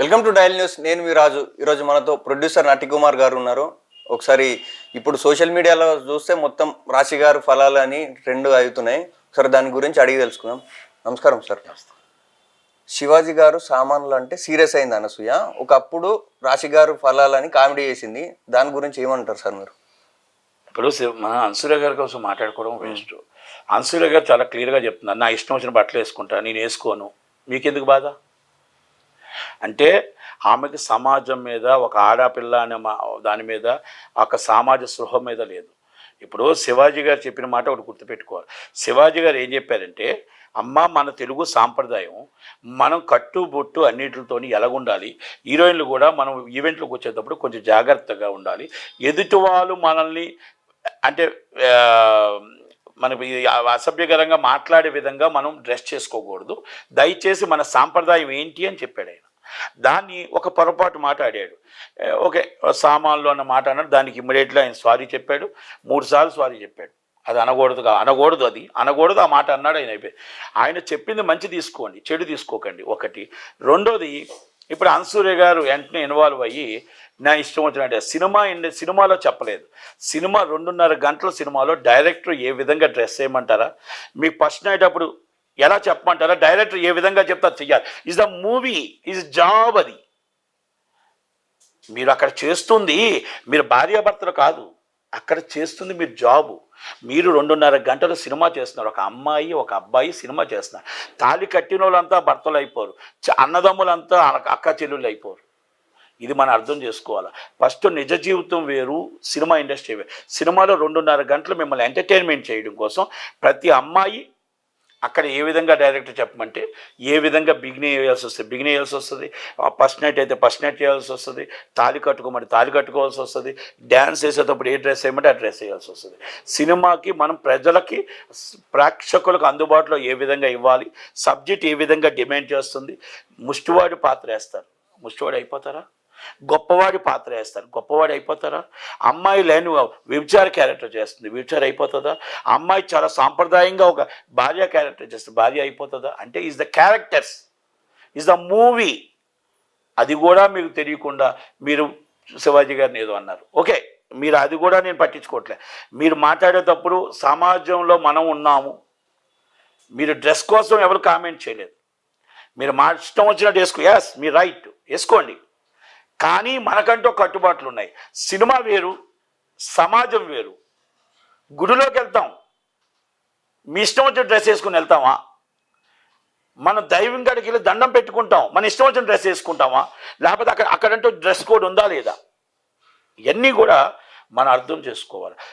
Welcome to dial news. నేను మీ రాజు. ఈరోజు మనతో ప్రొడ్యూసర్ నటి కుమార్ గారు ఉన్నారు. ఒకసారి ఇప్పుడు సోషల్ మీడియాలో చూస్తే మొత్తం రాశి గారు ఫలాలు అని రెండు అవుతున్నాయి. ఒకసారి దాని గురించి అడిగి తెలుసుకుందాం. నమస్కారం సార్. శివాజీ గారు సామాన్లు అంటే సీరియస్ అయింది అనసూయ. ఒకప్పుడు రాశి గారు ఫలాలని కామెడీ చేసింది. దాని గురించి ఏమంటారు సార్ మీరు? ఇప్పుడు మన అన్సూర్య గారి కోసం మాట్లాడుకోవడం వేస్ట్ అన్సూర్య గారు చాలా క్లియర్గా చెప్తున్నారు. నా ఇష్టం వచ్చిన బట్టలు వేసుకుంటా నేను వేసుకోను. మీకెందుకు బాధ? అంటే ఆమెకి సమాజం మీద ఒక ఆడపిల్ల అనే మా దాని మీద ఒక సమాజ స్పృహ మీద లేదు. ఇప్పుడు శివాజీ గారు చెప్పిన మాట ఒకటి గుర్తుపెట్టుకోవాలి. శివాజీ గారు ఏం చెప్పారంటే అమ్మ మన తెలుగు సాంప్రదాయం మనం కట్టు బొట్టు అన్నిటితోని ఎలాగుండాలి హీరోయిన్లు కూడా మనం ఈవెంట్లకు వచ్చేటప్పుడు కొంచెం జాగ్రత్తగా ఉండాలి. ఎదుటి వాళ్ళు మనల్ని అంటే మనకి అసభ్యకరంగా మాట్లాడే విధంగా మనం డ్రెస్ చేసుకోకూడదు. దయచేసి మన సాంప్రదాయం ఏంటి అని చెప్పాడు ఆయన. దాన్ని ఒక పొరపాటు మాట్లాడాడు. ఓకే సామాన్లు అన్న మాట అన్నాడు. దానికి ఇమ్మీడియట్గా ఆయన సారీ చెప్పాడు. మూడుసార్లు సారీ చెప్పాడు. అది అనకూడదు అనకూడదు అది. అనకూడదు ఆ మాట అన్నాడు ఆయన అయిపోయి. ఆయన చెప్పింది మంచి తీసుకోండి చెడు తీసుకోకండి. ఒకటి. రెండోది ఇప్పుడు అన్సూర్య గారు వెంటనే ఇన్వాల్వ్ అయ్యి నా ఇష్టం వచ్చినట్టు సినిమా సినిమాలో చెప్పలేదు. సినిమా రెండున్నర గంటల సినిమాలో డైరెక్టర్ ఏ విధంగా డ్రెస్ చేయమంటారా మీకు ఫస్ట్ నైట్ అప్పుడు ఎలా చెప్పమంటారా డైరెక్టర్ ఏ విధంగా చెప్తారు చెయ్యాలి. Is the movie is job అది. మీరు అక్కడ చేస్తుంది మీరు భార్యాభర్తలు కాదు. అక్కడ చేస్తుంది మీరు జాబు. మీరు రెండున్నర గంటలు సినిమా చేస్తున్నారు. ఒక అమ్మాయి ఒక అబ్బాయి సినిమా చేస్తున్నారు. తాళి కట్టిన వాళ్ళంతా భర్తలు అయిపోరు. అన్నదమ్ములంతా అక్క చెల్లెళ్ళు అయిపోరు. ఇది మనం అర్థం చేసుకోవాలి. ఫస్ట్ నిజ జీవితం వేరు సినిమా ఇండస్ట్రీ వేరు. సినిమాలో రెండున్నర గంటలు మిమ్మల్ని ఎంటర్టైన్మెంట్ చేయడం కోసం ప్రతి అమ్మాయి అక్కడ ఏ విధంగా డైరెక్టర్ చెప్పమంటే ఏ విధంగా బిగిన్ చేయాల్సి వస్తుంది? బిగిన్ చేయాల్సి వస్తుంది. ఫస్ట్ నైట్ అయితే ఫస్ట్ నైట్ చేయాల్సి వస్తుంది. తాళి కట్టుకోమంటే తాళి కట్టుకోవాల్సి వస్తుంది. డ్యాన్స్ వేసేటప్పుడు ఏ డ్రెస్ వేయమంటే ఆ డ్రెస్ వేయాల్సి వస్తుంది. సినిమాకి మనం ప్రజలకి ప్రేక్షకులకు అందుబాటులో ఏ విధంగా ఇవ్వాలి? సబ్జెక్ట్ ఏ విధంగా డిమాండ్ చేస్తుంది? ముష్టివాడి పాత్ర వేస్తారు. ముష్టివాడు అయిపోతారా? గొప్పవాడి పాత్ర వేస్తారు. గొప్పవాడు అయిపోతారా అమ్మాయి లేని వ్యభిచార క్యారెక్టర్ చేస్తుంది. వ్యభిచార అయిపోతుందా? అమ్మాయి చాలా సాంప్రదాయంగా ఒక భార్య క్యారెక్టర్ చేస్తుంది. భార్య అయిపోతుందా? అంటే is the characters is the movie అది కూడా మీకు తెలియకుండా మీరు శివాజీ గారిని ఏదో అన్నారు. ఓకే మీరు అది కూడా నేను పట్టించుకోవట్లే. మీరు మాట్లాడేటప్పుడు సమాజంలో మనం ఉన్నాము. మీరు డ్రెస్ కోసం ఎవరు కామెంట్ చేయలేదు. మీరు మా ఇష్టం వచ్చినట్టు వేసుకో ఎస్ మీ రైట్ వేసుకోండి. కానీ మనకంటూ కట్టుబాట్లు ఉన్నాయి. సినిమా వేరు సమాజం వేరు. గుడిలోకి వెళ్తాం. మీ ఇష్టం వచ్చిన డ్రెస్ వేసుకుని వెళ్తామా? మనం దైవం కాడికి వెళ్ళి దండం పెట్టుకుంటాం. మన ఇష్టం వచ్చిన డ్రెస్ వేసుకుంటామా? లేకపోతే అక్కడ అక్కడంటూ డ్రెస్ కోడ్ ఉందా లేదా? ఇవన్నీ కూడా మనం అర్థం చేసుకోవాలి.